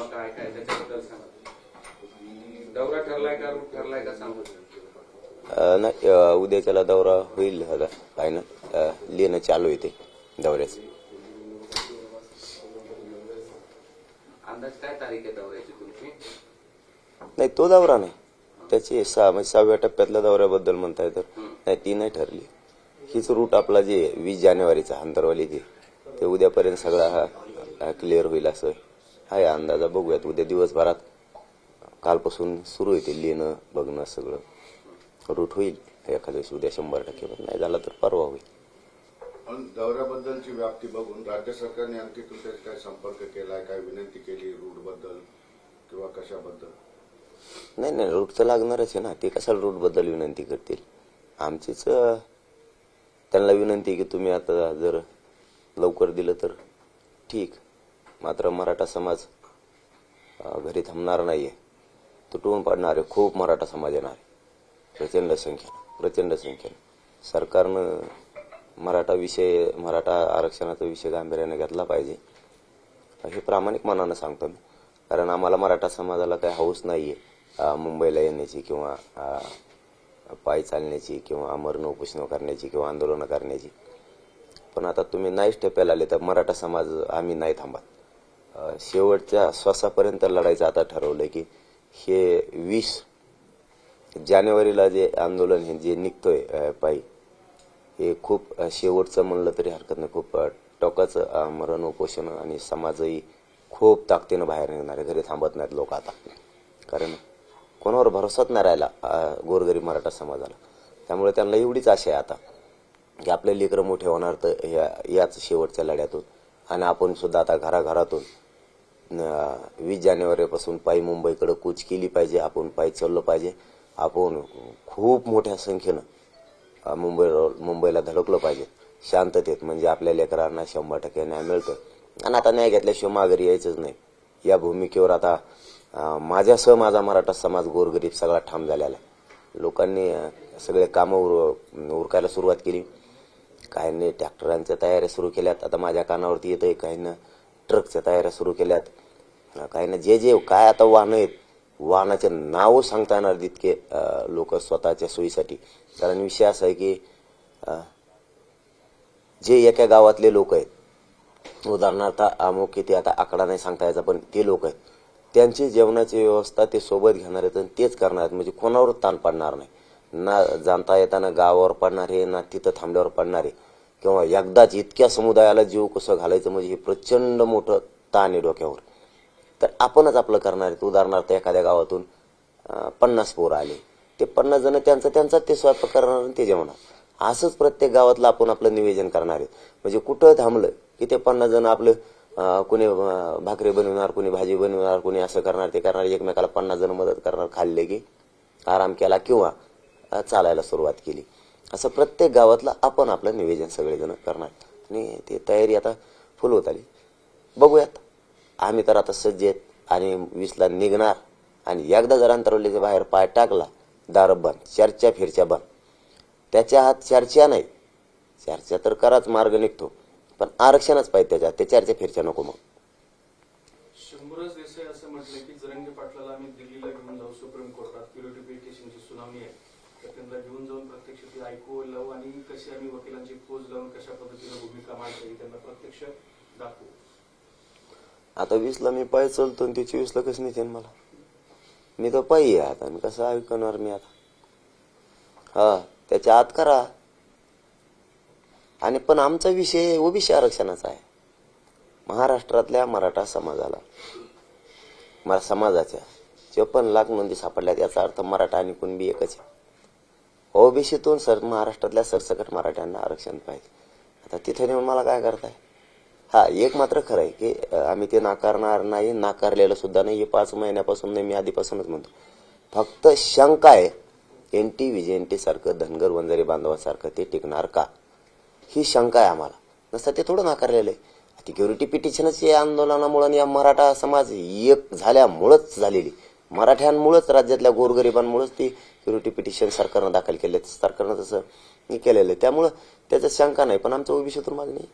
किंवा काय काय त्याच्याबद्दल सांगा. दौरा ठरलाय का रूट ठरलाय का सांगू. नाही उद्याच्याला दौरा होईल आता फायनल अ, लिहिणं चालू आहे ते दौऱ्याचं. अंदाज काय तारीख आहे दौऱ्याची तुमची? नाही तो दौरा नाही. त्याची सहा म्हणजे सहाव्या टप्प्यातल्या दौऱ्याबद्दल म्हणताय तर नाही ती नाही ठरली. हीच रूट आपला जे वीस जानेवारीचा अंतरवाली ते ते उद्यापर्यंत सगळा हा क्लिअर होईल असं. आहे अंदाजा बघूयात उद्या दिवसभरात कालपासून सुरू ते लिहिणं बघणं सगळं. रूट होईल एखाद्या दिवशी उद्या शंभर टक्के पण नाही झाला तर परवा होईल. दौऱ्याबद्दलची व्याप्ती बघून राज्य सरकारने आणखी तुमच्याशी काय संपर्क केलाय काय विनंती केली रूटबद्दल किंवा कशाबद्दल? नाही नाही रूट तर लागणारच आहे ना. ते कशाला रूटबद्दल विनंती करतील? आमचीच अं, त्यांना विनंती की तुम्ही आता जर लवकर दिलं तर ठीक. मात्र मराठा समाज घरी थांबणार नाहीये. तुटवून पाडणार आहे खूप मराठा समाज येणार आहे. प्रचंड संख्येनं प्रचंड संख्येनं. सरकारनं मराठा विषय मराठा आरक्षणाचा विषय गांभीर्याने घेतला पाहिजे. हे प्रामाणिक मनानं सांगतो मी. कारण आम्हाला मराठा समाजाला काही हौस नाहीये मुंबईला येण्याची किंवा पाय पायी चालण्याची किंवा अमरण उपोषणं करण्याची किंवा आंदोलनं करण्याची. पण आता तुम्ही नाहीच ठेप्याला आले तर मराठा समाज आम्ही नाही थांबत. शेवटच्या श्वासापर्यंत लढायचं आता ठरवलंय की हे वीस जानेवारीला जे आंदोलन हे जे निघतोय पायी हे खूप शेवटचं म्हणलं तरी हरकत नाही. खूप टोकाचं मरण उपोषण आणि समाजही खूप ताकदीनं बाहेर निघणार घरी थांबत नाहीत लोक आता. कारण कोणावर भरोसाच नाही राहिला गोरगरीब मराठा समाजाला. त्यामुळे त्यांना एवढीच आशा आहे आता की आपले लेकरं मोठे होणार तर ह्या याच शेवटच्या लढ्यातून. आणि आपण सुद्धा आता घराघरातून वीस जानेवारीपासून पायी मुंबईकडे कूच केली पाहिजे आपण पायी चाललं पाहिजे. आपण खूप मोठ्या संख्येनं मुंबई मुंबईला धडकलं पाहिजे. शांततेत म्हणजे आपल्या लेकरांना शंभर टक्के न्याय मिळतो आणि आता न्याय घेतल्याशिवाय माघारी यायचंच नाही. या भूमिकेवर आता माझ्यासह माझा मराठा समाज गोरगरीब सगळा ठाम झालेला आहे. लोकांनी सगळे कामं उर उरकायला सुरुवात केली. काहींनी ट्रॅक्टरांच्या तयाऱ्या सुरू केल्यात. आता माझ्या कानावरती येतंय काहींना ट्रकच्या तयाऱ्या सुरू केल्यात. काही नाही जे जे काय आता वाहनं आहेत वाहनाचे नाव सांगता येणार तितके लोक स्वतःच्या सोयीसाठी. कारण विषय असा आहे की जे एका गावातले लोक आहेत उदाहरणार्थ अमुक किती आता आकडा नाही सांगता यायचा पण ते लोक आहेत त्यांची जेवणाची व्यवस्था ते सोबत घेणार आहेत आणि तेच करणार आहेत. म्हणजे कोणावर ताण पडणार नाही. ना जाणता येताना गावावर पडणार आहे ना तिथं थांबल्यावर पडणार आहे. किंवा एकदाच इतक्या समुदायाला जीव कसं घालायचं म्हणजे हे प्रचंड मोठं ताण आहे डोक्यावर. तर आपणच आपलं करणार आहेत. उदाहरणार्थ एखाद्या गावातून पन्नास पोरं आले. ते पन्नास जण त्यांचं त्यांचा ते स्वयंपाक करणार आणि ते जेवणार. असंच प्रत्येक गावातलं आपण आपलं निवेदन करणार आहे म्हणजे कुठं थांबलं की ते पन्नास जण आपलं कुणी भाकरी बनवणार कुणी भाजी बनवणार कुणी असं करणार ते करणार. एकमेकाला पन्नास जण मदत करणार खाल्ले की आराम केला किंवा चालायला सुरुवात केली. असं प्रत्येक गावातलं आपण आपलं निवेदन सगळेजण करणार. आणि ते तयारी आता फुल होत आली. बघूयात. आम्ही तर आता सज्ज आहेत आणि वीसला निघणार. आणि एकदा जर अंतरवलीच्या बाहेर पाय टाकला दार बंद चर्चा फिरच्या बंद. त्याच्या हात चर्चा नाही. चर्चा तर कराच मार्ग निघतो. पण आरक्षणच पाहिजे त्याच्यात. ते चर्चा फिरच्या नको मग. देसाई असं म्हटलं की जरंगे पाटलाला आम्ही दिल्लीला घेऊन जाऊ. सुप्रीम कोर्टात पिटिशनची सुनावणी आहे. तर त्यांना घेऊन जाऊन प्रत्यक्ष ती ऐकू लावू आणि कशी आम्ही वकिलांची फौज लावून कशा पद्धतीने भूमिका मांडता येईल त्यांना प्रत्यक्ष दाखवू. आता वीसला मी पाय चलतो आणि ते चोवीसला कसं नेते मला? मी तर पायी आहे आता. मी कसं ऐकणार मी आता? हा त्याच्या आत करा. आणि पण आमचा विषय ओबीसी आरक्षणाचा आहे. महाराष्ट्रातल्या मराठा समाजाला मला समाजाच्या चोपन्न लाख नोंदी सापडल्यात याचा अर्थ मराठा आणि कुणबी एकच आहे. ओबीसीतून सर महाराष्ट्रातल्या सरसकट मराठ्यांना आरक्षण पाहिजे. आता तिथे नेऊन मला काय करताय? हा एक मात्र खरं आहे की आम्ही ते नाकारणार नाही नाकारलेलं सुद्धा नाही. हे पाच महिन्यापासून नाही मी आधीपासूनच म्हणतो. फक्त शंका आहे एन टी विजयंटी एन सारखं धनगर वंजारी बांधवासारखं ते टिकणार का? ही शंका आहे आम्हाला. नसतं ते थोडं नाकारलेलं आहे. सिक्युरिटी पिटिशनच या आंदोलनामुळे आणि या मराठा समाज एक झाल्यामुळंच झालेली. मराठ्यांमुळेच राज्यातल्या गोरगरिबांमुळेच ती सिक्युरिटी पिटिशन सरकारनं दाखल केले सरकारनं तसं हे केलेलं आहे. त्यामुळं त्याचं शंका नाही पण आमचं ओबीसीतून मागणी आहे.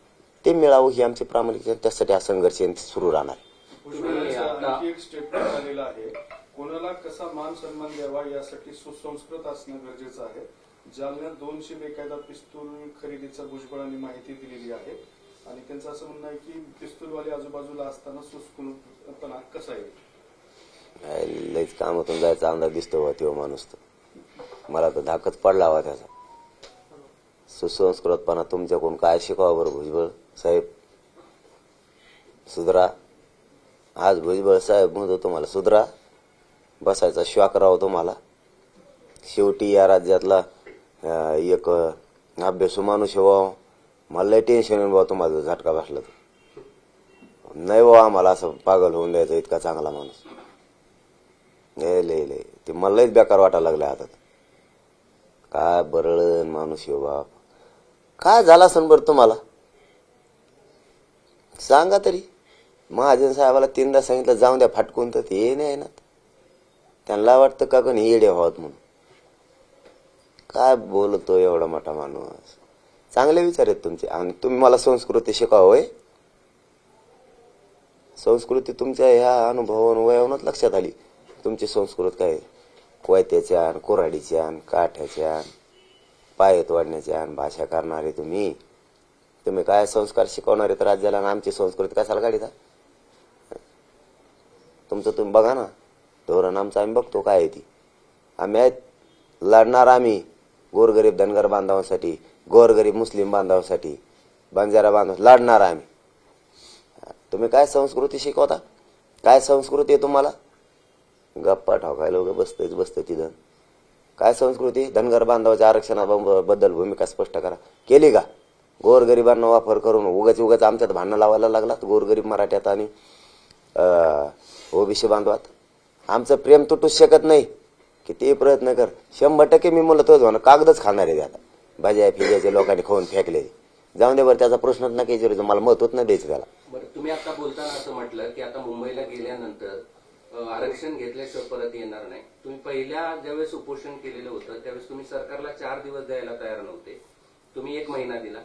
ते मिळावं ही आमची प्रामाणिक त्यासाठी हा संघर्ष सुरू राहणार. आहे. भुजबळांचं आता- आणखी एक स्टेटमेंट आलेलं आहे. कोणाला कसा मान सन्मान द्यावा यासाठी सुसंस्कृत असणं गरजेचं आहे. जालन्यात दोनशे बेकायदा पिस्तूल खरेदीचा भुजबळांनी माहिती दिलेली आहे. आणि त्यांचं असं म्हणणं आहे की पिस्तूलवाले आजूबाजूला असताना सुस्कुलपणा कसा येईल? लयच कामातून जायचा अंदाज दिसतो बा तो माणूस तर. मला तर धाकच पडला हवा त्याचा. सुसंस्कृतपणा तुमच्याकडून काय शिकावं बरं भुजबळ? साहेब. सुधरा. आज भुजबळ साहेब म्हणतो तुम्हाला सुधरा बसायचा श्वाक राव तुम्हाला. शेवटी या राज्यातला एक अभ्यासू माणूस आहे मला लय टेन्शन आहे बाबा तुम्हाला झटका बसला तर. नाही बाबा आम्हाला असं पागल होऊन द्यायचा इतका चांगला माणूस. लय लय लय. ते मला लयच बेकार वाटायला लागलं आता काय बरळण माणूस येऊ बाप काय झाला असन बरं तुम्हाला? सांगा तरी. महाजन साहेबाला तीनदा सांगितलं जाऊन द्या फाटकून तर ते नाही ना. त्यांना वाटतं का कोणी येडे व्हावत म्हणून. काय बोलतो एवढा मोठा माणूस? चांगले विचार आहेत तुमचे. आणि तुम्ही मला संस्कृती शिकावं संस्कृती तुमच्या ह्या अनुभवावरून वयावरूनच लक्षात आली. तुमची संस्कृत काय? कोयत्याच्या कोराडीच्या काठ्याच्या पायत वाढण्याच्या भाषा करणारे तुम्ही. तुम्ही काय संस्कार शिकवणार तर राज्याला आणि आमची संस्कृती कशाला काढिता? तुमचं तुम्ही बघा ना धोरण आमचं आम्ही बघतो काय आहे ती. आम्ही आहेत लढणार आम्ही गोरगरीब धनगर बांधवांसाठी गोरगरीब मुस्लिम बांधवांसाठी बंजारा बांधव लढणार आम्ही. तुम्ही काय संस्कृती शिकवता? काय संस्कृती आहे तुम्हाला? गप्पा ठोकायला वगैरे बसतेच बसतं तिथं काय संस्कृती? धनगर बांधवाच्या आरक्षणाबद्दल भूमिका स्पष्ट करा. केली का? गोरगरिबांना वापर करून उगाच उगाच आमच्यात भांडणं लावायला लागलात गोरगरीब मराठ्यात आणि ओबीसी बांधवात. आमचं प्रेम तुटूच शकत नाही किती प्रयत्न कर. शंभर टक्के मी मुलं तोच म्हणा कागदच खाणार आहे आता भाज्या फिज्याच्या लोकांनी खाऊन फेकले. जाऊन दे बरं त्याचा प्रश्नच नाही विचारायचा मला महत्वच नाही द्यायचं त्याला. बरं तुम्ही आता बोलताना असं म्हटलं की आता मुंबईला गेल्यानंतर आरक्षण घेतल्याशिवाय परत येणार नाही. तुम्ही पहिल्या ज्यावेळेस उपोषण केलेलं होतं त्यावेळेस तुम्ही सरकारला चार दिवस द्यायला तयार नव्हते. तुम्ही एक महिना दिला.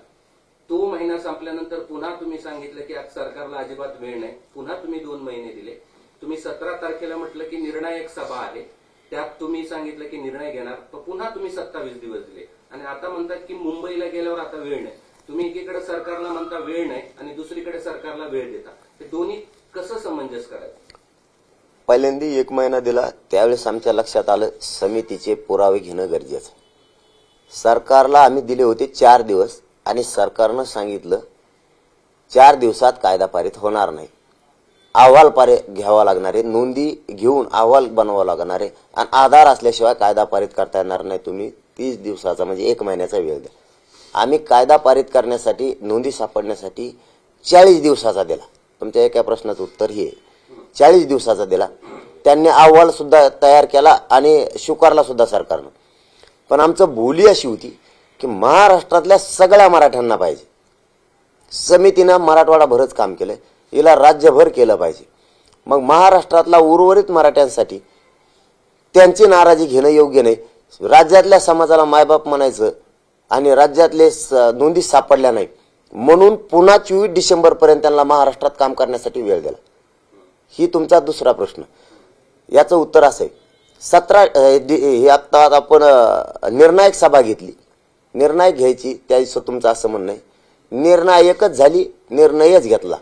तो महिना संपल्यानंतर पुन्हा तुम्ही सांगितलं की आज सरकारला अजिबात वेळ नाही. पुन्हा तुम्ही दोन महिने दिले. तुम्ही सतरा तारखेला म्हटलं की निर्णायक सभा आहे. त्यात तुम्ही सांगितलं की निर्णय घेणार. तर पुन्हा तुम्ही सत्तावीस दिवस दिले. आणि आता म्हणतात की मुंबईला गेल्यावर आता वेळ नाही. तुम्ही एकीकडे सरकारला म्हणता वेळ नाही आणि दुसरीकडे सरकारला वेळ देता. ते दोन्ही कसं समंजस करायचं? पहिल्यांदा एक महिना दिला त्यावेळेस आमच्या लक्षात आलं समितीचे पुरावे घेणं गरजेचं सरकारला आम्ही दिले होते चार दिवस. आणि सरकारनं सांगितलं चार दिवसात कायदा पारित होणार नाही. अहवाल पारे घ्यावा लागणार आहे नोंदी घेऊन अहवाल बनवावा लागणार आहे. आणि आधार असल्याशिवाय कायदा पारित करता येणार नाही. तुम्ही तीस दिवसाचा म्हणजे एक महिन्याचा वेळ द्या. आम्ही कायदा पारित करण्यासाठी नोंदी सापडण्यासाठी चाळीस दिवसाचा दिला. तुमच्या एका प्रश्नाचं उत्तर हे चाळीस दिवसाचा दिला. त्यांनी अहवाल सुद्धा तयार केला आणि स्वीकारला सुद्धा सरकारनं. पण आमचं बोली अशी होती. की महाराष्ट्रातल्या सगळ्या मराठ्यांना पाहिजे. समितीनं मराठवाडा भरच काम आहे हिला राज्यभर केलं पाहिजे. मग महाराष्ट्रातला उर्वरित मराठ्यांसाठी त्यांची नाराजी घेणं योग्य नाही. राज्यातल्या समाजाला मायबाप म्हणायचं आणि राज्यातले स- नोंदी सापडल्या नाही म्हणून पुन्हा चोवीस डिसेंबरपर्यंत त्यांना महाराष्ट्रात काम करण्यासाठी वेळ दिला. ही तुमचा दुसरा प्रश्न. याचं उत्तर असं आहे. सतरा हे आता आपण निर्णायक सभा घेतली. निर्णय घ्यायची त्या दिवशी तुमचं असं म्हणणं आहे. निर्णायकच झाली निर्णयच घेतला.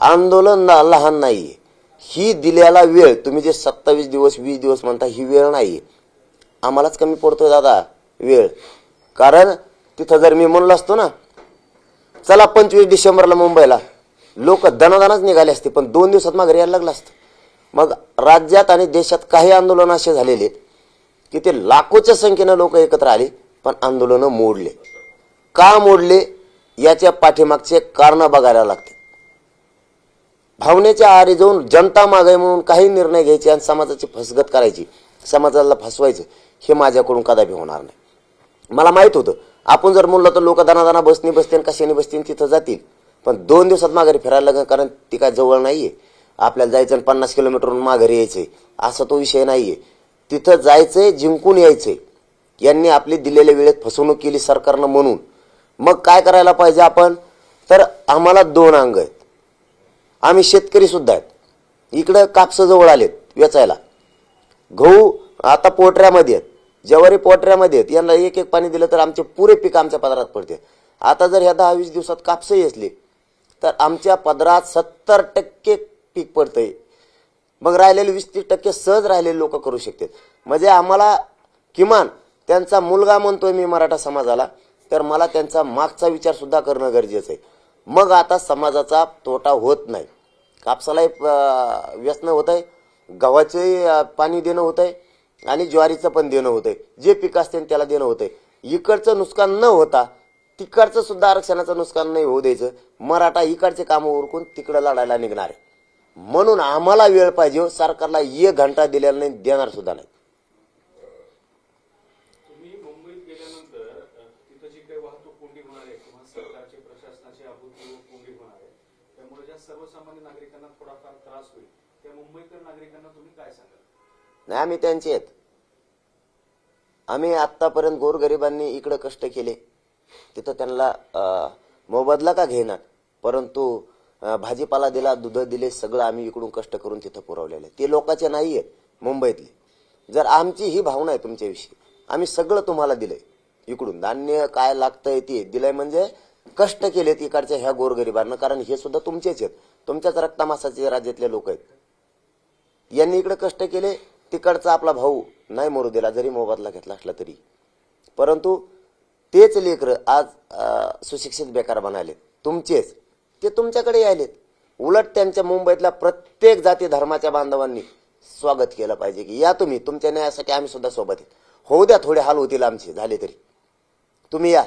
आंदोलन लहान नाही ही दिलेला वेळ तुम्ही जे सत्तावीस दिवस वीस दिवस म्हणता ही वेळ नाही आम्हालाच कमी पडतो दादा वेळ. कारण तिथं जर मी म्हणलो असतो ना चला पंचवीस डिसेंबरला मुंबईला. लोक दणादणाच निघाले असते पण दोन दिवसात माघारी यायला लागलं असतं. मग राज्यात आणि देशात काही आंदोलन असे झालेले की ते लाखोच्या संख्येनं लोक एकत्र आले. पण आंदोलनं मोडले. का मोडले? याच्या पाठीमागचे कारण बघायला लागते भावनेच्या आरे जाऊन जनता मागे म्हणून काही निर्णय घ्यायचे आणि समाजाची फसगत करायची समाजाला फसवायचं हे माझ्याकडून कदापि होणार नाही. मला माहीत होतं आपण जर म्हणलं तर लोक दाना बसनी बसतील कशाने बसतील तिथं जातील. पण दोन दिवसात माघारी फिरायला लागेल कारण ती काय जवळ नाही आहे आपल्याला जायचं आणि पन्नास किलोमीटरहून माघारी यायचंय असा तो विषय नाही आहे तिथं जायचंय जिंकून यायचंय. यांनी आपली दिलेल्या वेळेत फसवणूक केली सरकारनं म्हणून. मग काय करायला पाहिजे आपण? तर आम्हाला दोन अंग आहेत. आम्ही शेतकरी सुद्धा आहेत. इकडं कापसं जवळ आलेत वेचायला. गहू आता पोटऱ्यामध्ये आहेत. ज्वारी पोटऱ्यामध्ये आहेत. यांना एक एक पाणी दिलं तर आमचे पुरे पीक आमच्या पदरात पडते. आता जर ह्या दहा वीस दिवसात कापसही असले तर आमच्या पदरात सत्तर टक्के पीक पडतंय. मग राहिलेले वीस तीस टक्के सहज राहिलेले लोक करू शकतात. म्हणजे आम्हाला किमान त्यांचा मुलगा म्हणतोय मी मराठा समाजाला तर मला त्यांचा मागचा विचार सुद्धा करणं गरजेचं आहे. मग आता समाजाचा तोटा होत नाही. कापसालाही व्यसन व्यसनं होत आहे गव्हाचंही पाणी देणं होत आहे आणि ज्वारीचं पण देणं होतंय. जे पीक असते त्याला देणं होतंय. इकडचं नुकसान न होता तिकडचं सुद्धा आरक्षणाचं नुकसान नाही होऊ द्यायचं. मराठा इकडचे कामं उरकून तिकडं लढायला निघणार आहे. म्हणून आम्हाला वेळ पाहिजे हो. सरकारला एक घंटा दिलेला नाही देणार सुद्धा नाही तुम्ही मुंबईत गेल्यानंतर अ, तिथं जी काही वाहतूक कोंडी होणार आहे किंवा सरकारची प्रशासनाची अभूतपूर्व कोंडी होणार आहे त्यामुळे ज्या सर्वसामान्य नागरिकांना थोडाफार त्रास होईल त्या मुंबईकर नागरिकांना तुम्ही काय सांगाल नाही आम्ही त्यांचे आहेत. आम्ही आतापर्यंत गोरगरिबांनी इकडं कष्ट केले. तिथं त्यांना मोबदला का घेणार परंतु भाजीपाला दिला दूध दिले सगळं आम्ही इकडून कष्ट करून तिथं पुरवलेलं आहे. ते लोकांचे नाही आहेत मुंबईतले. जर आमची ही भावना आहे तुमच्याविषयी आम्ही सगळं तुम्हाला दिलंय इकडून. धान्य काय लागतंय ते दिलंय म्हणजे कष्ट केले इकडच्या ह्या गोरगरिबांना कारण हे सुद्धा तुमचेच आहेत. तुमच्याच रक्तामासाचे राज्यातले लोक आहेत. यांनी इकडे कष्ट केले तिकडचा आपला भाऊ नाही मरू दिला जरी मोबदला घेतला असला तरी. परंतु तेच लेकर आज सुशिक्षित बेकार बनाले तुमचेच. ते तुमच्याकडे यायलेत. उलट त्यांच्या मुंबईतल्या प्रत्येक जाती धर्माच्या बांधवांनी स्वागत केलं पाहिजे की या तुम्ही तुमच्या न्यायासाठी आम्ही सुद्धा सोबत आहेत. होऊ द्या थोडे हाल होतील आमचे झाले तरी. तुम्ही या.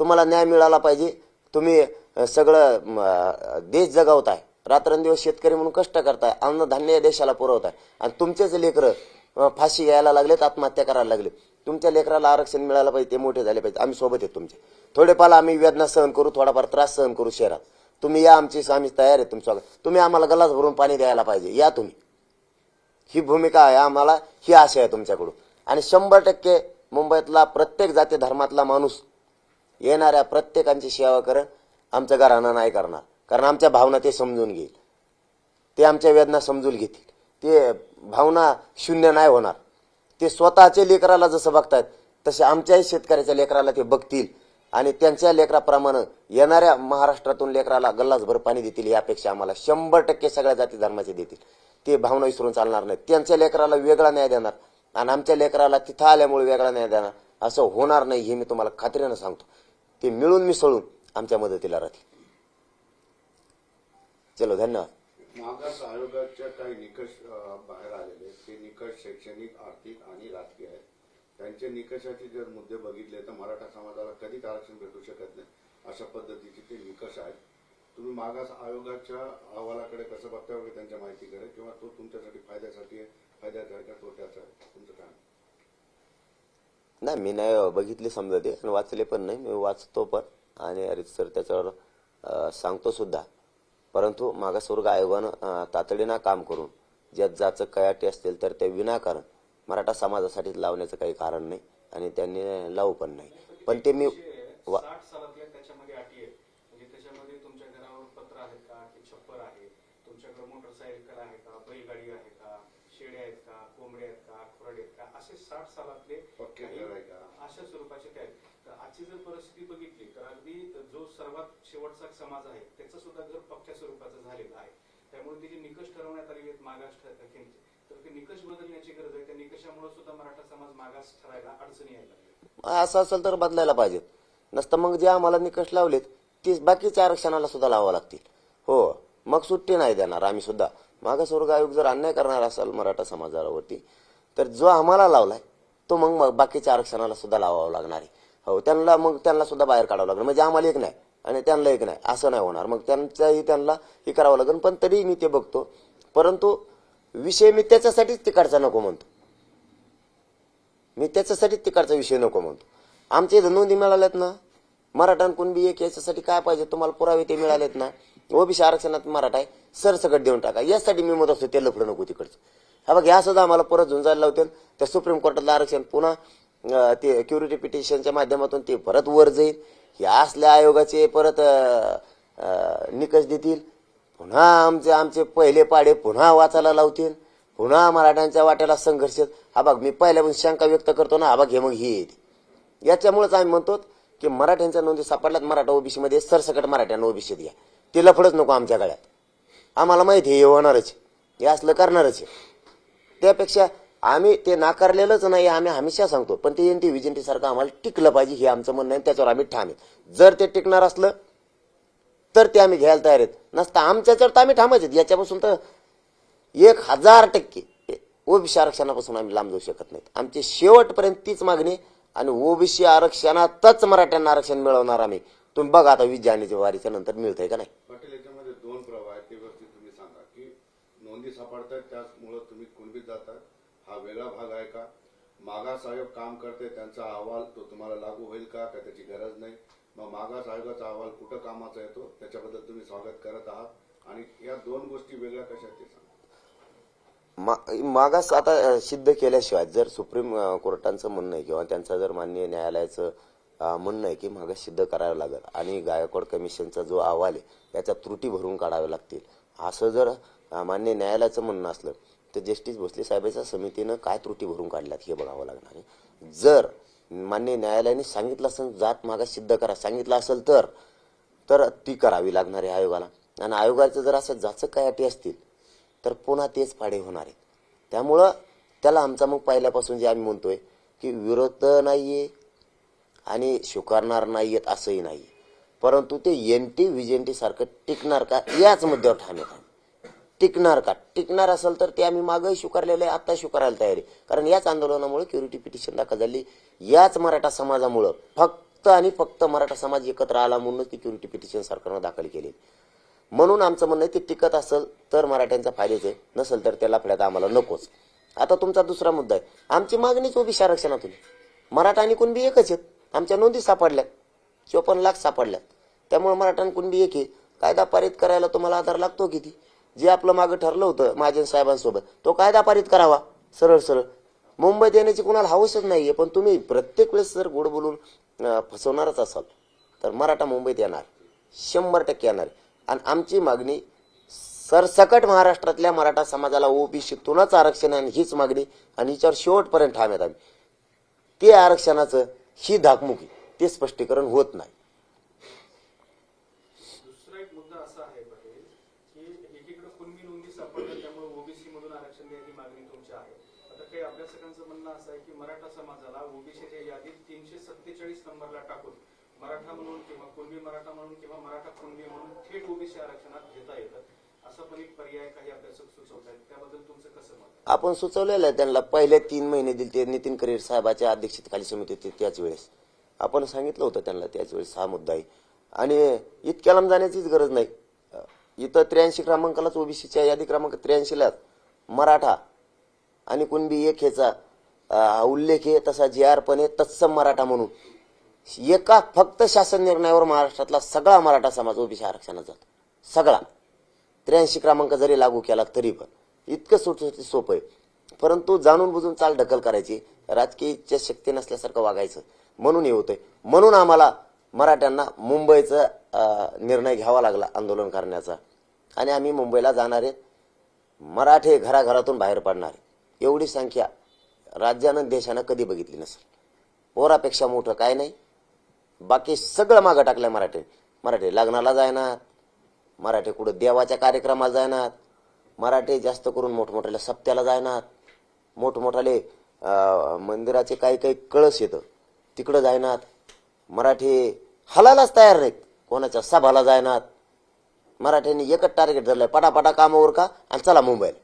तुम्हाला न्याय मिळाला पाहिजे. तुम्ही सगळं देश जगवताय. रात्रंदिवस शेतकरी म्हणून कष्ट करताय अन्नधान्य या देशाला पुरवताय. आणि तुमचेच लेकरं फाशी घ्यायला लागलेत आत्महत्या करायला लागले तुमच्या लेकराला आरक्षण मिळालं पाहिजे ते मोठे झाले पाहिजे. आम्ही सोबत आहेत तुमचे. थोडेफार आम्ही वेदना सहन करू थोडाफार त्रास सहन करू शहरात. तुम्ही या आमची आम्ही तयार आहे तुमचं तुम्ही आम्हाला गलास भरून पाणी द्यायला पाहिजे. या तुम्ही. ही भूमिका आहे आम्हाला ही आशा आहे तुमच्याकडून. आणि शंभर टक्के मुंबईतला प्रत्येक जाती धर्मातला माणूस येणाऱ्या प्रत्येकांची सेवा करण आमच्या घराणं नाही करणार. कारण आमच्या भावना ते समजून घेईल. ते आमच्या वेदना समजून घेतील. ते भावना शून्य नाही होणार. ते स्वतःच्या लेकराला जसं बघतायत तसे आमच्याही शेतकऱ्याच्या लेकराला ते बघतील. आणि त्यांच्या लेकराप्रमाणे येणाऱ्या महाराष्ट्रातून लेकराला गल्लासभर पाणी देतील यापेक्षा आम्हाला शंभर टक्के सगळ्या जाती धर्माचे देतील. ते भावना विसरून चालणार नाही त्यांच्या लेकराला वेगळा न्याय देणार. आणि आमच्या लेकराला तिथं आल्यामुळे वेगळा न्याय देणार. असं होणार नाही हे मी तुम्हाला खात्रीनं सांगतो. ते मिळून मिसळून आमच्या मदतीला राहतील. चलो धन्यवाद. मागास आयोगाच्या काही निकष बाहेर आलेले. ते निकष शैक्षणिक आर्थिक आणि राजकीय आहेत. त्यांचे निकषाचे जर मुद्दे बघितले तर मराठा समाजाला कधीच आरक्षण भेटू शकत नाही अशा पद्धतीचे ते निकष आहेत. तुम्ही मागास आयोगाच्या अहवालाकडे कसं बघता वगैरे त्यांच्या माहितीकडे किंवा तो तुमच्यासाठी फायद्यासाठी आहे फायद्याचा आहे का तोट्याचा आहे? तुमचं काय? नाही मी नाही बघितले समजा ते. आणि वाचले पण नाही. मी वाचतो पण. आणि अरे सर त्याच्यावर सांगतो सुद्धा. परंतु मागासवर्ग आयोगानं तातडीनं काम करून ज्यात जाचं कयाटी असतील तर ते विनाकारण मराठा समाजासाठी लावण्याचं काही कारण नाही आणि त्यांनी लावू पण नाही. पण ते मी वा- म्हणजे त्याच्यामध्ये तुमच्या घरावर पत्र आहेत का? की छप्पर आहे? तुमच्याकडे मोटरसायकल आहे का? बैलगाडी आहे का? शेळ्या आहेत का? कोंबड्या आहेत का? खुराडे आहेत का? असे साठ सालातले पक्के काही घर आहे का? अशा स्वरूपाचे आजची जर परिस्थिती बघितली तर अगदी जो सर्वात शेवटचा समाज आहे त्याचं सुद्धा घर पक्क्या स्वरूपाचं झालेलं आहे. त्यामुळे ते जे निकष ठरवण्यात आलेले आहेत मागास ठ- तर ते निकष बदलण्याची गरज आहे. त्या निकषामुळे सुद्धा मराठा समाज मागास ठरायला अडचणी यायला लागल्या. असं असेल तर बदलायला पाहिजेत. नसतं मग जे आम्हाला निकष लावलेत ते बाकीच्या आरक्षणाला सुद्धा लावावं लागतील. हो मग सुट्टी नाही देणार आम्ही सुद्धा. मागासवर्ग आयोग जर अन्याय करणार असाल मराठा समाजावरती तर जो आम्हाला लावलाय तो मग बाकीच्या आरक्षणाला सुद्धा लावावा लागणार आहे. हो त्यांना मग त्यांना सुद्धा बाहेर काढावं लागणार. म्हणजे आम्हाला एक नाही आणि त्यांना एक नाही असं नाही होणार. मग त्यांचाही त्यांना हे करावं लागेल पण तरी मी ते बघतो. परंतु विषय मी त्याच्यासाठीच तिकडचा नको म्हणतो. मी त्याच्यासाठीच तिकडचा विषय नको म्हणतो. आमच्या इथं नोंदी मिळाल्यात ना मराठा कुणबी एक याच्यासाठी काय पाहिजे तुम्हाला पुरावे ते मिळालेत ना. ओबीसी आरक्षणात मराठा आहे सरसकट देऊन टाका. यासाठी मी म्हणत असतो ते लफडं नको तिकडचं. हा बघ ह्या सुद्धा आम्हाला परत झुंजायला लावतील त्या सुप्रीम कोर्टातलं आरक्षण पुन्हा ते क्युरिटी पिटिशनच्या माध्यमातून ते परत वर जाईल. हे असल्या आयोगाचे परत निकष देतील. पुन्हा आमचे आमचे पहिले पाडे पुन्हा वाचायला लावतील. पुन्हा मराठ्यांच्या वाट्याला संघर्ष. हा बघ मी पहिल्यापासून शंका व्यक्त करतो ना हा बघ हे मग ही येते याच्यामुळेच आम्ही म्हणतो की मराठ्यांच्या नोंदी सापडल्यात. मराठा ओबीसीमध्ये सरसकट मराठ्यांना ओबीसी द्या. ते लफडच नको आमच्या गळ्यात. आम्हाला माहिती आहे हे होणारच हे असलं करणारच आहे. त्यापेक्षा आम्ही ते नाकारलेलंच नाही आम्ही हमेशा सांगतो पण ते एन टी विजंटी सारखं आम्हाला टिकलं पाहिजे हे आमचं म्हणणं आहे त्याच्यावर आम्ही ठाम आहेत जर ते टिकणार असलं तर ते आम्ही घ्यायला तयार आहेत. नसता आमच्याच्यावर तर आम्ही ठामच आहेत. याच्यापासून तर एक हजार टक्के ओबीसी आरक्षणापासून आम्ही लांब जाऊ शकत नाहीत. आमची शेवटपर्यंत तीच मागणी आणि ओबीसी आरक्षणातच मराठ्यांना आरक्षण मिळवणार आम्ही. तुम्ही बघा आता वीस जानेच्या वारीच्या नंतर मिळतंय का नाही? पाटील याच्यामध्ये दोन आहेत ते तुम्ही सांगा की नोंदी सापडतात त्याचमुळे तुम्ही कुणबीत जातात? हा वेगळा भाग आहे का? मागास आयोग काम करते त्यांचा अहवाल तो तुम्हाला लागू होईल का? का त्याची गरज नाही. मग मागास आयोगाचा अहवाल कुठं कामाचा येतो? त्याच्याबद्दल तुम्ही स्वागत करत आहात. आणि या दोन गोष्टी वेगळ्या कशा ते मा- मागास आता सिद्ध केल्याशिवाय जर सुप्रीम कोर्टांचं म्हणणं आहे किंवा त्यांचं जर माननीय न्यायालयाचं म्हणणं आहे की मागास सिद्ध करावं लागेल आणि गायकवाड कमिशनचा जो अहवाल आहे त्याचा त्रुटी भरून काढाव्या लागतील. असं जर मान्य न्यायालयाचं म्हणणं असलं तर जस्टिस भोसले साहेबांच्या समितीनं काय त्रुटी भरून काढल्यात हे बघावं लागणार आहे. जर मान्य न्यायालयाने सांगितलं असेल जात मागास सिद्ध करा सांगितलं असेल तर तर ती करावी लागणार आहे आयोगाला. आणि आयोगाचं जर असं जाचक काय अटी असतील तर पुन्हा तेच फाडे होणार आहेत. त्यामुळं त्याला आमचा मग पहिल्यापासून जे आम्ही म्हणतोय की विरोध नाहीये आणि स्वीकारणार नाहीयेत असंही नाही परंतु ते एन टी व्हिजेंटी सारखं टिकणार का याच मुद्द्यावर ठाण्यात टिकणार का? टिकणार असेल तर ते आम्ही मागही स्वीकारलेलं आहे आता स्वीकारायला तयारी कारण याच आंदोलनामुळे क्युरिटी पिटिशन दाखल झाली. याच मराठा समाजामुळं फक्त आणि फक्त मराठा समाज एकत्र आला म्हणूनच ती क्युरिटी पिटिशन सरकारनं दाखल केली. म्हणून आमचं म्हणणं आहे ते टिकत असेल तर मराठ्यांचा फायदेच आहे. नसेल तर त्याला फायदा आम्हाला नकोच. आता तुमचा दुसरा मुद्दा आहे. आमची मागणीच ओबीसी आरक्षणातून. मराठा आणि कुणबी एकच आहेत. आमच्या नोंदी सापडल्यात चोपन्न लाख सापडल्यात त्यामुळे मराठा आणि कुणबी एक आहे. कायदा पारित करायला तुम्हाला आधार लागतो किती? जे आपलं मागं ठरलं होतं महाजन साहेबांसोबत तो कायदा पारित करावा. सरळ सरळ. मुंबईत येण्याची कुणाला हवसच नाहीये पण तुम्ही प्रत्येक वेळेस जर गोड बोलून फसवणारच असाल तर मराठा मुंबईत येणार शंभर टक्के येणार. आणि आमची मागणी सरसकट महाराष्ट्रातल्या मराठा समाजाला ओबीसीतूनच आरक्षण आहे आणि हीच मागणी आणि हिच्यावर शेवटपर्यंत ठाम आम्ही. ते आरक्षणाचं ही धाकमुकी ते स्पष्टीकरण होत नाही दुसरा एक मुद्दा असा आहे पाटील की एकीकडे कुणबी नोंदी सापडल्या त्यामुळे ओबीसी मधून आरक्षण द्या ही मागणी तुमची आहे आता काही अभ्यासकांचं म्हणणं असं आहे की मराठा समाजाला ओबीसीच्या यादीत तीनशे सत्तेचाळीस नंबरला टाकून मराठा म्हणून किंवा कुणबी मराठा म्हणून किंवा मराठा म्हणून थेट ओबीसी आरक्षणात घेता येतं असा पण एक पर्याय काही अभ्यासक सुचवत आहेत त्याबद्दल तुमचं कसं मत आहे? आपण सुचवलेलं आहे त्यांना. पहिले तीन महिने दिले ते नितीन करीर साहेबाच्या अध्यक्षतेखाली समिती होती त्याच वेळेस. आपण सांगितलं होतं त्यांना त्याच वेळेस हा मुद्दा आहे. आणि इतक्या लांब जाण्याचीच गरज नाही. अं, इथं त्र्याऐंशी क्रमांकालाच ओबीसीच्या यादी क्रमांक त्र्याऐंशीला मराठा आणि कुणबी एक ह्याचा अं, उल्लेख आहे. तसा जे आर पण आहे तत्सम मराठा म्हणून. एका फक्त शासन निर्णयावर महाराष्ट्रातला सगळा मराठा समाज ओबीसी आरक्षणात जातो. सगळा. त्र्याऐंशी क्रमांक जरी लागू केला तरी पण. इतकं सुटसुटीत सोपं आहे. परंतु जाणून बुजून चाल ढकल करायची राजकीय इच्छा शक्ती नसल्यासारखं वागायचं. म्हणून हे होतंय. म्हणून आम्हाला मराठ्यांना मुंबईचा निर्णय घ्यावा लागला आंदोलन करण्याचा. आणि आम्ही मुंबईला जाणारे मराठे घराघरातून बाहेर पडणार एवढी संख्या राज्यानं देशानं कधी बघितली नसेल. पोरापेक्षा मोठं काय नाही. बाकी सगळं मागं टाकलंय मराठी. मराठी लग्नाला जायनात. मराठी कुठं देवाच्या कार्यक्रमाला जायनात. मराठी जास्त करून मोठमोठ्याला सप्त्याला जायनात. मोठमोठाले मंदिराचे काही काही कळस येतं. तिकडं जायनात. मराठी हलायलाच तयार नाहीत. कोणाच्या सभाला जायनात. मराठ्यांनी एकच टार्गेट धरलंय पटापटा कामावर का आणि चला मुंबईला.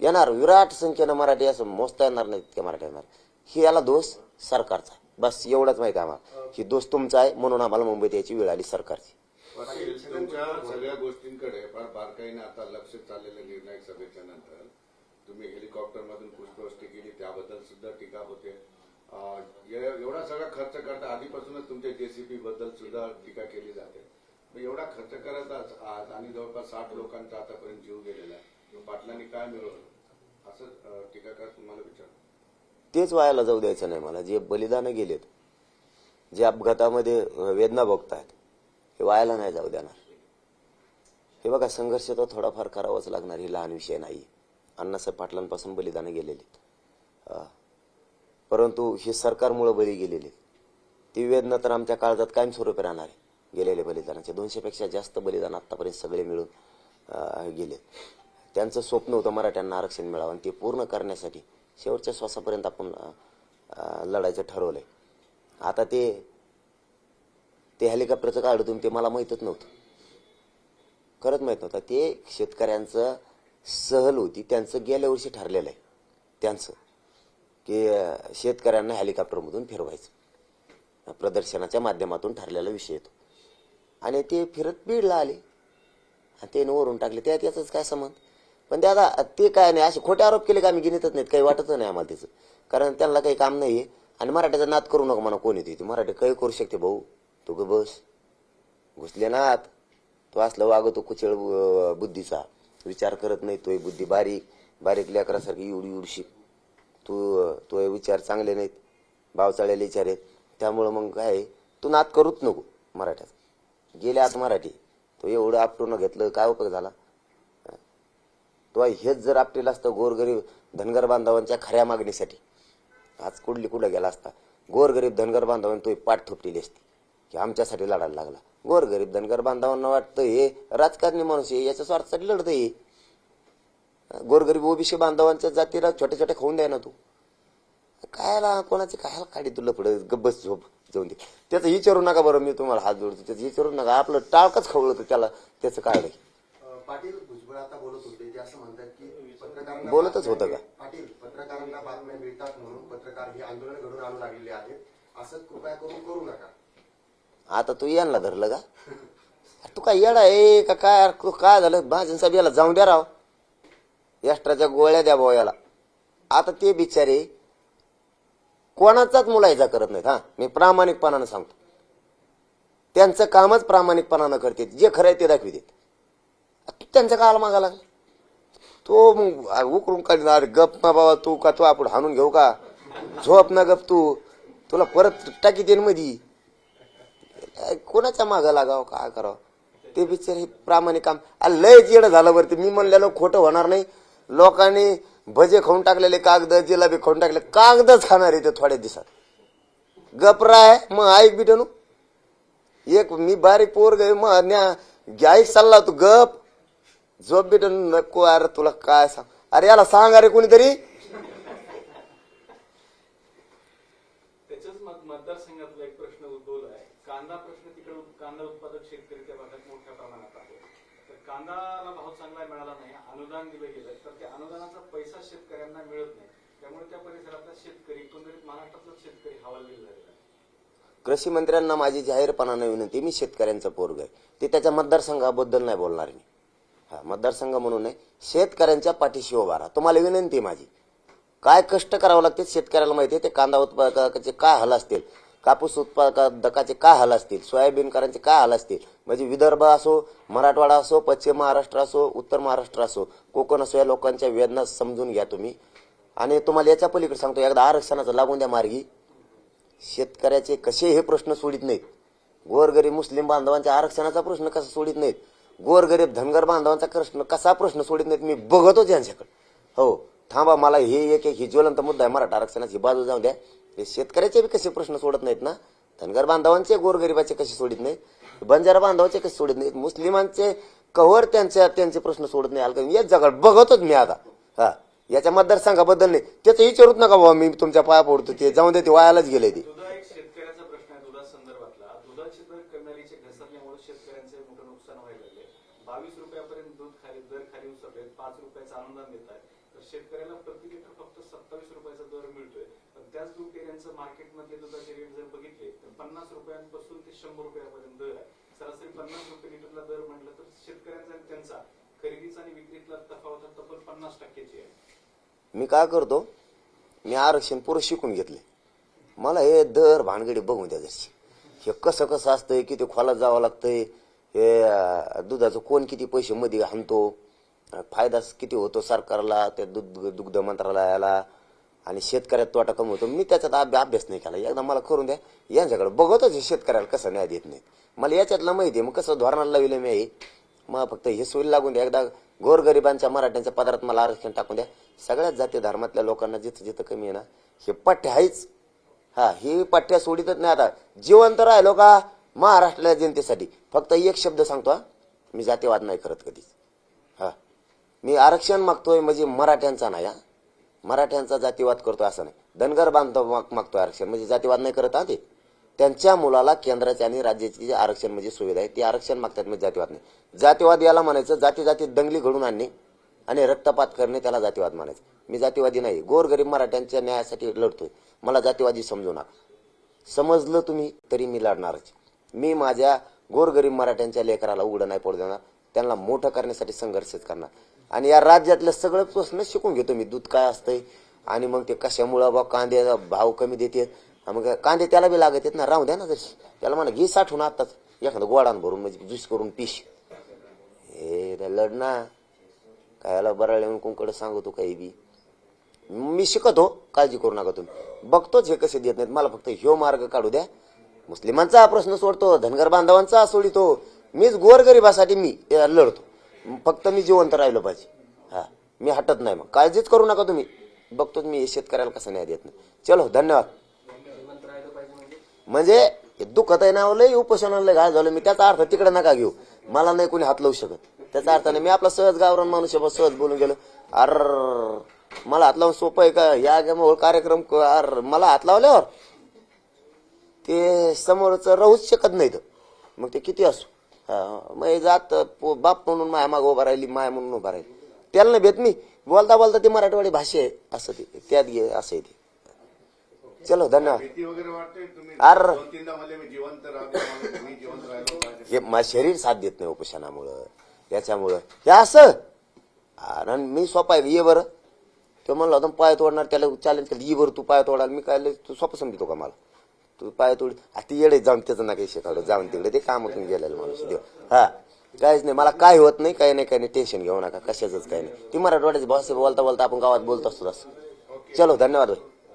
येणार विराट संख्येनं मराठी असं मोजता येणार नाही इतक्या मराठी येणार ही याला दोष सरकारचा आहे. बस एवढंच माहिती आहे आम्हाला. ही. दोष तुमचा आहे म्हणून आम्हाला मुंबईत यायची वेळ आली सरकारची. पाटील तुमच्या सगळ्या गोष्टींकडे फार बारकाईने आता लक्ष चाललेल्या निर्णायक सभेच्या नंतर. तुम्ही हेलिकॉप्टर मधून पुष्पवृष्टी केली त्याबद्दल सुद्धा टीका होते. एवढा सगळा खर्च करता आधीपासूनच तुमच्या जेसीबी बद्दल सुद्धा टीका केली जाते. मग एवढा खर्च करत आज आणि जवळपास साठ लोकांचा आतापर्यंत जीव गेलेला आहे. पाटलांनी काय मिळवलं? असं टीकाकार तुम्हाला विचार तेच वायाला जाऊ द्यायचं नाही मला. जे बलिदानं गेलेत जे अपघातामध्ये वेदना भोगतायत हे वायाला नाही जाऊ देणार. हे बघा संघर्ष तर थोडाफार करावाच लागणार ही लहान विषय नाही. अण्णासाहेब पाटलांपासून बलिदानं गेलेली परंतु हे सरकारमुळं बळी गेलेले. ती वेदना तर आमच्या काळजात कायमस्वरूपी राहणार आहे. गेलेले बलिदानाचे दोनशेपेक्षा जास्त बलिदान आतापर्यंत सगळे मिळून गेले त्यांचं स्वप्न होतं मराठ्यांना आरक्षण मिळावं आणि ते पूर्ण करण्यासाठी शेवटच्या श्वासापर्यंत आपण लढायचं ठरवलं लढायचं ठरवलंय. आता ते ते हेलिकॉप्टरचं काढू तुम्ही ते मला माहीतच नव्हतं. खरंच माहीत नव्हतं. ते शेतकऱ्यांचं सहल होती त्यांचं गेल्या वर्षी ठरलेलं आहे. त्यांचं की शेतकऱ्यांना हेलिकॉप्टरमधून फिरवायचं. प्रदर्शनाच्या माध्यमातून ठरलेला विषय येतो आणि ते फिरत बीडला आले. आणि ते वरून टाकले. त्यात याचाच काय संबंध? पण ते आता ते काय नाही असे खोटे आरोप केले का आम्ही गिनीतच नाहीत काही वाटत नाही आम्हाला त्याचं. कारण त्यांना काही काम नाही आणि मराठ्याचा नाद करू नका म्हणा कोणी ती मराठी काही करू शकते भाऊ. तू ग बस. घुसले ना आत. तो असला वागतो कुचळ बुद्धीचा. विचार करत नाही तो बुद्धी बारीक. बारीक लेकरासारखी एवढी उडशी तू तो विचार चांगले नाहीत. बावचाळलेले विचार आहेत. त्यामुळं मग काय? तू नाद करूच नको मराठ्यात गेले आत मराठी. तो एवढं आपटून घेतलं काय उपयोग झाला? तो हेच जर आपटेल असतं गोरगरीब धनगर बांधवांच्या खऱ्या मागणीसाठी आज कुठली कुठं गेला असता गोरगरीब धनगर बांधवांनी तुम्ही पाठ थोपटिली असती की आमच्यासाठी लढायला लागला. गोरगरीब धनगर बांधवांना वाटतं हे राजकारणी माणूस आहे याच्या स्वार्थासाठी लढत हे. गोरगरीब ओबीसी बांधवांच्या जातीला छोट्या छोट्या खाऊन द्या ना तू. कायला कोणाचे कायला काढी तुला पुढे गब्बस झोप जाऊन दे. त्याचं विचारू नका बरं मी तुम्हाला हात जोडतो त्याचं विचारू नका. आपलं टाळकच खवळतं तर त्याला त्याचं काढलं पाटील भुजबळ आता बोलत होते ते असं म्हणतात की पत्रकारांना बोलतच होतं का? पाटील पत्रकारांना बातम्या मिळतात म्हणून पत्रकार हे आंदोलन घडून आणू लागलेले आहेत. असं कृपया करून करू नका. आता तू यांना धरलं का? तू काय येडा आहे का काय? तू काय झालं? भाजन साहेब याला जाऊन द्या राव. एक्स्ट्राच्या गोळ्या द्या भाऊ याला. आता ते बिचारे कोणाचाच मुलायचा करत नाहीत हा? मी प्रामाणिकपणानं सांगतो. त्यांचं कामच प्रामाणिकपणानं करते जे खरं आहे ते दाखविते तू त्यांच्या काला मागा लागला. तो मग उकरून काढीन अरे गप ना बाबा तू का तू आपण हाणून घेऊ का? झोप ना गप तू. तुला परत टाकी देईन मधी. कोणाच्या मागा लागाव काय करावं? ते बिचार हे प्रामाणिक काम. अरे लय येडं झालं बरं ते. मी म्हणलेलं खोटं होणार नाही. लोकांनी भजे खाऊन टाकलेले कागद जिलाबी खाऊन टाकले. कागदच खाणार आहे ते थोड्या दिवसात. गपराय मग ऐक बिटनू. एक मी बारीक पोर गे मग न्या ऐक सल्ला तू गप. झोप नको अरे तुला काय सांग अरे याला सांग अरे कोणीतरी त्याच्याच मत- मतदारसंघातला एक प्रश्न उद्भवला आहे. कांदा प्रश्न तिकडे कांदा उत्पादक शेतकरी त्या भागात मोठ्या प्रमाणात आहे. तर कांदाला भाव चांगला मिळाला नाही. अनुदान दिलं गेलं तर त्या अनुदानाचा पैसा शेतकऱ्यांना मिळत नाही. त्यामुळे त्या परिसरातला शेतकरी एकंदरीत महाराष्ट्रातला शेतकरी हवालदिल झालेला आहे. कृषी मंत्र्यांना माझी जाहीरपणानं विनंती. मी शेतकऱ्यांचा पोरग आहे. ते त्याच्या मतदारसंघाबद्दल नाही बोलणार मी. मतदारसंघ म्हणून नाही शेतकऱ्यांच्या पाठीशी उभा राहा. तुम्हाला विनंती आहे माझी. काय कष्ट करावं लागते शेतकऱ्याला माहिती आहे? ते कांदा उत्पादकाचे काय हल असतील? कापूस उत्पादकाचे काय हाल असतील? सोयाबीनकरांचे काय हाल असतील? म्हणजे विदर्भ असो मराठवाडा असो पश्चिम महाराष्ट्र असो उत्तर महाराष्ट्र असो कोकण असो या लोकांच्या वेदना समजून घ्या तुम्ही. आणि तुम्हाला याच्या पलीकडे सांगतो एकदा आरक्षणाचा लागून द्या मार्गी. शेतकऱ्याचे कसे हे प्रश्न सोडित नाहीत. गोरगरीब मुस्लिम बांधवांच्या आरक्षणाचा प्रश्न कसा सोडित नाहीत? गोरगरीब धनगर बांधवांचा प्रश्न कसा प्रश्न सोडित नाहीत मी बघतोच यांच्याकडे. हो थांबा मला हे एक एक ही ज्वलंत मुद्दा आहे मराठा आरक्षणाची बाजू जाऊ द्या. हे शेतकऱ्याचे बी कसे प्रश्न सोडत नाहीत ना? धनगर बांधवांचे गोरगरिबाचे कसे सोडित नाहीत? बंजारा बांधवाचे कसे सोडित नाहीत? मुस्लिमांचे कव्हर त्यांचे त्यांचे प्रश्न सोडत नाही आलं याच जगात बघतोच मी आता. हा याच्या मतदारसंघाबद्दल नाही. त्याचं विचारूच नका बाबा मी तुमच्या पाया पडतो ते जाऊन दे ते वायालाच गेले ते दुधा एक शेतकऱ्याचा प्रश्न आहे दुधा संदर्भातला दुधाचे दर कमालीचे घसरल्यामुळे शेतकऱ्यांचे मोठं नुकसान व्हायला लागले बावीस रुपयापर्यंत दूध खाली दर खाली उतरले पाच रुपयाचं अनुदान देत आहे तर शेतकऱ्याला प्रति लिटर फक्त सत्तावीस रुपयाचा दर मिळतोय बऱ्याच त्याच मार्केटमधले दुधाचे रेट जर बघितले तर पन्नास रुपयांपासून ते शंभर रुपयापर्यंत दर आहे. सरासरी पन्नास रुपये लिटरला दर म्हटलं तर शेतकऱ्यांचा त्यांचा खरेदीचा आणि विक्रीतला तफावत तब्बल पन्नास टक्क्याची आहे. मी काय करतो? मी आरक्षण पुरं शिकून घेतले मला हे दर भानगडी बघून द्या जशी हे कसं कसं असतंय किती खोलात जावं लागतंय हे दुधाचं कोण किती पैसे मध्ये आणतो फायदा किती होतो सरकारला त्या दुध दुग्ध मंत्रालयाला आणि शेतकऱ्यात तोटा कमी होतो. मी त्याच्यात अभ्या- अभ्यास नाही केला. एकदा मला करून द्या. यांच्याकडे बघतच हे शेतकऱ्याला कसं न्याय देत नाही. मला याच्यातलं माहिती आहे. मग कसं धोरणाला लावलं मी हे. मग फक्त हे सोयी लागून द्या. एकदा गोरगरिबांच्या मराठ्यांच्या पदरात मला आरक्षण टाकून द्या. सगळ्याच जाती धर्मातल्या लोकांना जिथं जिथं कमी आहे ना हे पट्टे आहेच. हा ही पठ्या सोडितच नाही आता. जिवंत राहिलो का? महाराष्ट्राच्या जनतेसाठी. फक्त एक शब्द सांगतो हा. मी जातीवाद नाही करत कधीच. हा. मी आरक्षण मागतोय म्हणजे मराठ्यांचा नाही हा. मराठ्यांचा जातीवाद करतो असं नाही. धनगर बांधव मागतो आरक्षण. म्हणजे जातीवाद नाही करत आधी त्यांच्या मुलाला केंद्राचे आणि राज्याची जे आरक्षण म्हणजे सुविधा आहे ती आरक्षण मागतात म्हणजे जातीवाद नाही. जातीवाद याला म्हणायचं जाती जाती दंगली घडून आणणे आणि रक्तपात करणे त्याला जातीवाद म्हणायचं. मी जातीवादी नाही. गोरगरीब मराठ्यांच्या न्यायासाठी लढतोय. मला जातीवादी समजू नका. समजलं तुम्ही तरी मी लढणारच. मी माझ्या गोरगरीब मराठ्यांच्या लेकराला उघडं नाही पडू देणार. त्यांना मोठं करण्यासाठी संघर्षच करणार. आणि या राज्यातलं सगळं प्रश्न शिकून घेतो मी. दूध काय असतंय? आणि मग ते कशामुळं बा कांद्याचा भाव कमी देते मग कांदे त्याला बी लागत आहेत ना. राहू द्या ना जशी त्याला म्हणा घे साठवून आताच. एखादं गोडान भरून म्हणजे ज्यूस करून पिश. हे रे लढ ना कायला बराळ येऊन सांगतो काही बी. मी शिकतो हो. काळजी करू नका तुम्ही. बघतोच हे कसे देत नाहीत. मला फक्त ह्यो मार्ग काढू द्या. मुस्लिमांचा हा प्रश्न सोडतो. धनगर बांधवांचा सोडितो. मीच गोरगरिबासाठी मी लढतो. फक्त मी जिवंत राहिलो पाहिजे. हा मी हटत नाही मग. काळजीच करू नका तुम्ही. बघतो मी शेतकऱ्याला कसं नाही देत नाही. चलो धन्यवाद. म्हणजे हे दुखत आहे ना लय उपोषणाला लय घाल झालं मी त्याचा अर्थ तिकडे नका घेऊ. मला नाही कोणी हात लावू शकत. त्याचा अर्थ नाही मी आपला सहज गावरान माणूस आहे सहज बोलून गेलो. अर मला हात लावून सोपं आहे का? या कार्यक्रम क- अर मला हात लावल्यावर ते समोरच राहूच शकत नाही तर मग ते किती असू? मग हे जात पो- बाप म्हणून माया माग उभा राहिली माया म्हणून उभा राहिली. त्याला नाही भेट मी. बोलता बोलता ती मराठवाडी भाषा आहे असं ते त्यात घे असं आहे ते. चलो धन्यवाद. भीती वगैरे वाटते तुम्ही? अर. दोन तीनदा म्हणले मी जिवंत राहतो मी जिवंत राहिलो पाहिजे हे माझं शरीर साथ देत नाही उपोषणामुळं याच्यामुळं हे असं? आणि मी स्वतः ये बरं. तो म्हणला होता पाय तोडणार त्याला चॅलेंज केलं ये बरं तू पाय तोडाल मी काय लय- तू स्वप्न समजतो का मला? तू पाय तोड. ती येडे जाऊन त्याचं ना काही शिकावलं जाऊन तिकडे ते कामातून गेलेलं माणूस. देव. हा. काहीच नाही. मला काय होत नाही काही नाही काही नाही. टेन्शन घेऊ नका. कशाच काही नाही. ती मराठवाड्याची भाषा बोलता बोलता आपण गावात बोलत असतो तसं. चलो धन्यवाद भाई.